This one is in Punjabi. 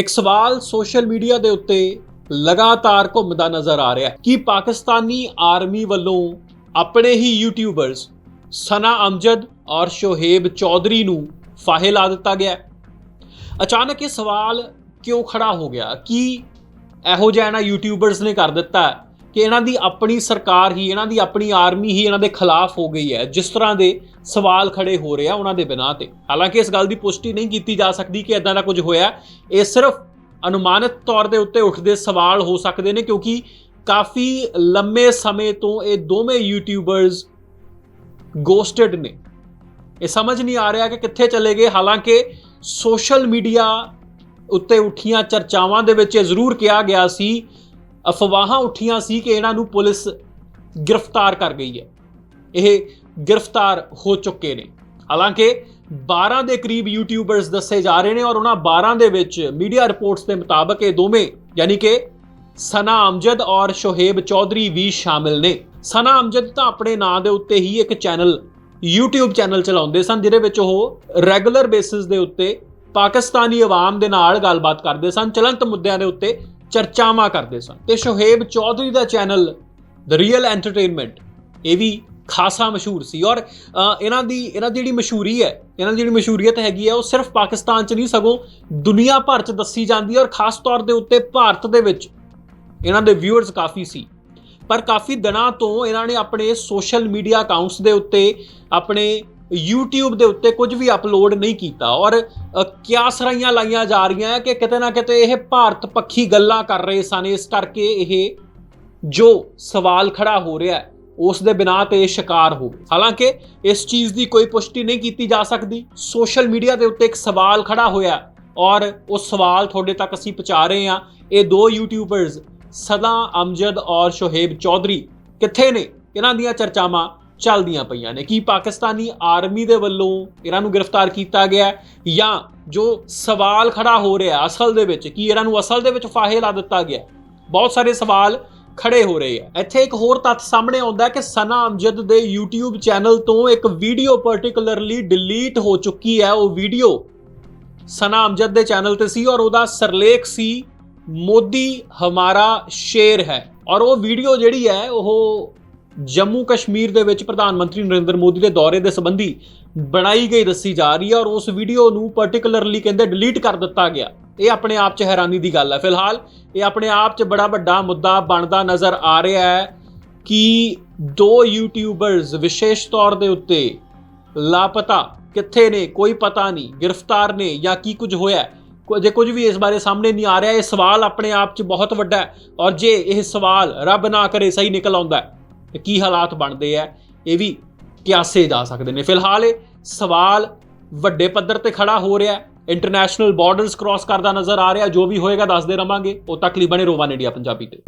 ਇੱਕ ਸਵਾਲ ਸੋਸ਼ਲ ਮੀਡੀਆ ਦੇ ਉੱਤੇ ਲਗਾਤਾਰ ਘੁੰਮਦਾ ਨਜ਼ਰ ਆ ਰਿਹਾ ਹੈ ਕਿ ਪਾਕਿਸਤਾਨੀ ਆਰਮੀ ਵੱਲੋਂ ਆਪਣੇ ਹੀ ਯੂਟਿਊਬਰਸ ਸਨਾ ਅਮਜਦ ਔਰ ਸ਼ੋਹੇਬ ਚੌਧਰੀ ਨੂੰ ਫਾਹੇ ਲਾ ਦਿੱਤਾ ਗਿਆ ਅਚਾਨਕ ਇਹ ਸਵਾਲ ਕਿਉਂ ਖੜਾ ਹੋ ਗਿਆ? ਕਿ ਇਹੋ ਜਿਹਾ ਨਾ ਯੂਟਿਊਬਰਸ ਨੇ ਕਰ ਦਿੱਤਾ ਕਿ ਇਹਨਾਂ ਦੀ ਆਪਣੀ ਸਰਕਾਰ ਹੀ, ਇਹਨਾਂ ਦੀ ਆਪਣੀ ਆਰਮੀ ਹੀ ਇਹਨਾਂ ਦੇ ਖਿਲਾਫ ਹੋ ਗਈ ਹੈ, ਜਿਸ ਤਰ੍ਹਾਂ ਦੇ ਸਵਾਲ ਖੜੇ ਹੋ ਰਹੇ ਆ ਉਹਨਾਂ ਦੇ ਬਿਨਾਂ ਤੇ। ਹਾਲਾਂਕਿ ਇਸ ਗੱਲ ਦੀ ਪੁਸ਼ਟੀ ਨਹੀਂ ਕੀਤੀ ਜਾ ਸਕਦੀ ਕਿ ਇਦਾਂ ਦਾ ਕੁਝ ਹੋਇਆ ਇਹ ਸਿਰਫ ਅਨੁਮਾਨਿਤ ਤੌਰ ਦੇ ਉੱਤੇ ਉੱਠਦੇ ਸਵਾਲ ਹੋ ਸਕਦੇ ਨੇ, ਕਿਉਂਕਿ ਕਾਫੀ ਲੰਮੇ ਸਮੇਂ ਤੋਂ ਇਹ ਦੋਵੇਂ ਯੂਟਿਊਬਰਸ ਗੋਸਟਡ ਨੇ। ਇਹ ਸਮਝ ਨਹੀਂ ਆ ਰਿਹਾ ਕਿ ਕਿੱਥੇ ਚਲੇ ਗਏ। ਹਾਲਾਂਕਿ ਸੋਸ਼ਲ ਮੀਡੀਆ ਉੱਤੇ ਉੱਠੀਆਂ ਚਰਚਾਵਾਂ ਦੇ ਵਿੱਚ ਇਹ ਜ਼ਰੂਰ ਕਿਹਾ ਗਿਆ ਸੀ ਅਫਵਾਹਾਂ ਉੱਠੀਆਂ ਸੀ ਕਿ ਇਹਨਾਂ ਨੂੰ ਪੁਲਿਸ ਗ੍ਰਿਫਤਾਰ ਕਰ ਗਈ ਹੈ। ਇਹ ਗ੍ਰਿਫਤਾਰ ਹੋ ਚੁੱਕੇ ਨੇ। ਹਾਲਾਂਕਿ 12 ਦੇ ਕਰੀਬ ਯੂਟਿਊਬਰਸ ਦੱਸੇ ਜਾ ਰਹੇ ਨੇ ਔਰ ਉਹਨਾਂ 12 ਦੇ ਵਿੱਚ ਮੀਡੀਆ ਰਿਪੋਰਟਸ ਦੇ ਮੁਤਾਬਕ ਇਹ ਦੋਵੇਂ ਯਾਨੀ ਕਿ ਸਨਾ ਅਮਜਦ ਔਰ ਸ਼ੋਹੇਬ ਚੌਧਰੀ ਵੀ ਸ਼ਾਮਿਲ ਨੇ। ਸਨਾ ਅਮਜਦ ਤਾਂ ਆਪਣੇ ਨਾਂ ਦੇ ਉੱਤੇ ਹੀ ਇੱਕ ਚੈਨਲ, YouTube ਚੈਨਲ ਚਲਾਉਂਦੇ ਸਨ, ਜਿਹਦੇ ਵਿੱਚ ਉਹ ਰੈਗੂਲਰ ਬੇਸਿਸ ਦੇ ਉੱਤੇ ਪਾਕਿਸਤਾਨੀ ਆਵਾਮ ਦੇ ਨਾਲ ਗੱਲਬਾਤ ਕਰਦੇ ਸਨ। ਚਲੰਤ ਮੁੱਦਿਆਂ ਦੇ ਉੱਤੇ ਚਰਚਾਵਾਂ ਕਰਦੇ ਸਨ। ਤੇ ਸ਼ੋਹੇਬ ਚੌਧਰੀ ਦਾ ਚੈਨਲ ਦ ਰੀਅਲ ਐਂਟਰਟੇਨਮੈਂਟ ਇਹ ਵੀ ਖਾਸਾ ਮਸ਼ਹੂਰ ਸੀ। ਔਰ ਇਹਨਾਂ ਦੀ ਇਹਨਾਂ ਦੀ ਜਿਹੜੀ ਮਸ਼ਹੂਰੀ ਹੈ, ਇਹਨਾਂ ਦੀ ਜਿਹੜੀ ਮਸ਼ਹੂਰੀਅਤ ਹੈਗੀ ਹੈ, ਉਹ ਸਿਰਫ ਪਾਕਿਸਤਾਨ 'ਚ ਨਹੀਂ, ਸਗੋਂ ਦੁਨੀਆ ਭਰ 'ਚ ਦੱਸੀ ਜਾਂਦੀ ਹੈ। ਔਰ ਖਾਸ ਤੌਰ ਦੇ ਉੱਤੇ ਭਾਰਤ ਦੇ ਵਿੱਚ ਇਹਨਾਂ ਦੇ ਵਿਊਅਰਸ ਕਾਫੀ ਸੀ। ਪਰ ਕਾਫੀ ਦਿਨਾਂ ਤੋਂ ਇਹਨਾਂ ਨੇ ਆਪਣੇ ਸੋਸ਼ਲ ਮੀਡੀਆ ਅਕਾਊਂਟਸ ਦੇ ਉੱਤੇ ਆਪਣੇ YouTube ਦੇ ਉੱਤੇ ਕੁਝ ਵੀ ਅਪਲੋਡ ਨਹੀਂ ਕੀਤਾ। ਔਰ ਅ, ਕਿਆਸਰਾਈਆਂ ਲਾਈਆਂ ਜਾ ਰਹੀਆਂ ਕਿ ਕਿਤੇ ਨਾ ਕਿਤੇ ਇਹ ਭਾਰਤ ਪੱਖੀ ਗੱਲਾਂ ਕਰ ਰਹੇ ਸਨ। ਇਸ ਕਰਕੇ ਇਹ ਜੋ ਸਵਾਲ ਖੜਾ ਹੋ ਰਿਹਾ ਹੈ ਉਸ ਦੇ ਬਿਨਾਂ ਤੇ ਇਹ ਸ਼ਿਕਾਰ ਹੋ ਹਾਲਾਂਕਿ ਇਸ ਚੀਜ਼ ਦੀ ਕੋਈ ਪੁਸ਼ਟੀ ਨਹੀਂ ਕੀਤੀ ਜਾ ਸਕਦੀ। ਸੋਸ਼ਲ ਮੀਡੀਆ ਦੇ ਉੱਤੇ ਇੱਕ ਸਵਾਲ ਖੜਾ ਹੋਇਆ ਔਰ ਉਹ ਸਵਾਲ ਤੁਹਾਡੇ ਤੱਕ ਅਸੀਂ ਪਹੁੰਚਾ ਰਹੇ ਹਾਂ। ਇਹ ਦੋ ਯੂਟਿਊਬਰਸ ਸਦਾ ਅਮਜਦ ਔਰ ਸ਼ੋਹੇਬ ਚੌਧਰੀ ਕਿੱਥੇ ਨੇ? ਇਹਨਾਂ ਦੀਆਂ ਚਰਚਾਵਾਂ ਚੱਲਦੀਆਂ ਪਈਆਂ ਨੇ ਕੀ ਪਾਕਿਸਤਾਨੀ ਆਰਮੀ ਦੇ ਵੱਲੋਂ ਇਹਨਾਂ ਨੂੰ ਗ੍ਰਿਫਤਾਰ ਕੀਤਾ ਗਿਆ ਜਾਂ ਜੋ ਸਵਾਲ ਖੜਾ ਹੋ ਰਿਹਾ ਅਸਲ ਦੇ ਵਿੱਚ ਕੀ ਇਹਨਾਂ ਨੂੰ ਅਸਲ ਦੇ ਵਿੱਚ ਫਾਹੇ ਲਾ ਦਿੱਤਾ ਗਿਆ ਬਹੁਤ ਸਾਰੇ ਸਵਾਲ ਖੜੇ ਹੋ ਰਹੇ ਆ ਇੱਥੇ ਇੱਕ ਹੋਰ ਤੱਥ ਸਾਹਮਣੇ ਆਉਂਦਾ ਹੈ ਕਿ ਸਨਾ ਅਮਜਦ ਦੇ YouTube ਚੈਨਲ ਤੋਂ ਇੱਕ ਵੀਡੀਓ ਪਾਰਟਿਕੂਲਰਲੀ ਡਿਲੀਟ ਹੋ ਚੁੱਕੀ ਹੈ। ਉਹ ਵੀਡੀਓ ਸਨਾ ਅਮਜਦ ਦੇ ਚੈਨਲ ਤੇ ਸੀ ਔਰ ਉਹਦਾ ਸਰਲੇਖ ਸੀ, ਮੋਦੀ ਹਮਾਰਾ ਸ਼ੇਰ ਹੈ। ਔਰ ਉਹ ਵੀਡੀਓ ਜਿਹੜੀ ਹੈ, ਉਹ ਜੰਮੂ ਕਸ਼ਮੀਰ ਦੇ ਵਿੱਚ ਪ੍ਰਧਾਨ ਮੰਤਰੀ ਨਰਿੰਦਰ ਮੋਦੀ ਦੇ ਦੌਰੇ ਦੇ ਸੰਬੰਧੀ ਬਣਾਈ ਗਈ ਦੱਸੀ ਜਾ ਰਹੀ ਹੈ ਔਰ ਉਸ ਵੀਡੀਓ ਨੂੰ ਪਾਰਟਿਕੂਲਰਲੀ ਕਹਿੰਦੇ ਡਿਲੀਟ ਕਰ ਦਿੱਤਾ ਗਿਆ। ਇਹ ਆਪਣੇ ਆਪ 'ਚ ਹੈਰਾਨੀ ਦੀ ਗੱਲ ਹੈ। ਫਿਲਹਾਲ ਇਹ ਆਪਣੇ ਆਪ 'ਚ ਬੜਾ ਵੱਡਾ ਮੁੱਦਾ ਬਣਦਾ ਨਜ਼ਰ ਆ ਰਿਹਾ ਹੈ ਕਿ ਦੋ ਯੂਟਿਊਬਰਸ ਵਿਸ਼ੇਸ਼ ਤੌਰ ਦੇ ਉੱਤੇ ਲਾਪਤਾ ਕਿੱਥੇ ਨੇ ਕੋਈ ਪਤਾ ਨਹੀਂ ਗ੍ਰਿਫਤਾਰ ਨੇ ਜਾਂ ਕੀ ਕੁਝ ਹੋਇਆ। ਜੇ ਕੁਝ ਵੀ ਇਸ ਬਾਰੇ ਸਾਹਮਣੇ ਨਹੀਂ ਆ ਰਿਹਾ ਇਹ ਸਵਾਲ ਆਪਣੇ ਆਪ 'ਚ ਬਹੁਤ ਵੱਡਾ ਹੈ। ਔਰ ਜੇ ਇਹ ਸਵਾਲ ਰੱਬ ਨਾ ਕਰੇ ਸਹੀ ਨਿਕਲ ਆਉਂਦਾ ਹੈ, ਤੇ ਕੀ ਹਾਲਾਤ ਬਣਦੇ ਆ, ਇਹ ਵੀ ਕਿਆਸੇ ਜਾ ਸਕਦੇ ਨੇ। ਫਿਲਹਾਲ ਇਹ ਸਵਾਲ ਵੱਡੇ ਪੱਧਰ ਤੇ ਖੜਾ ਹੋ ਰਿਹਾ ਹੈ। ਇੰਟਰਨੈਸ਼ਨਲ ਬਾਰਡਰਸ ਕ੍ਰਾਸ ਕਰਦਾ ਨਜ਼ਰ ਆ ਰਿਹਾ, ਜੋ ਵੀ ਹੋਏਗਾ ਦੱਸਦੇ ਰਵਾਂਗੇ। ਉਹ ਤੱਕ ਲਈ ਬਣੇ ਰੋਵਾਨ ਇੰਡੀਆ ਪੰਜਾਬੀ ਤੇ।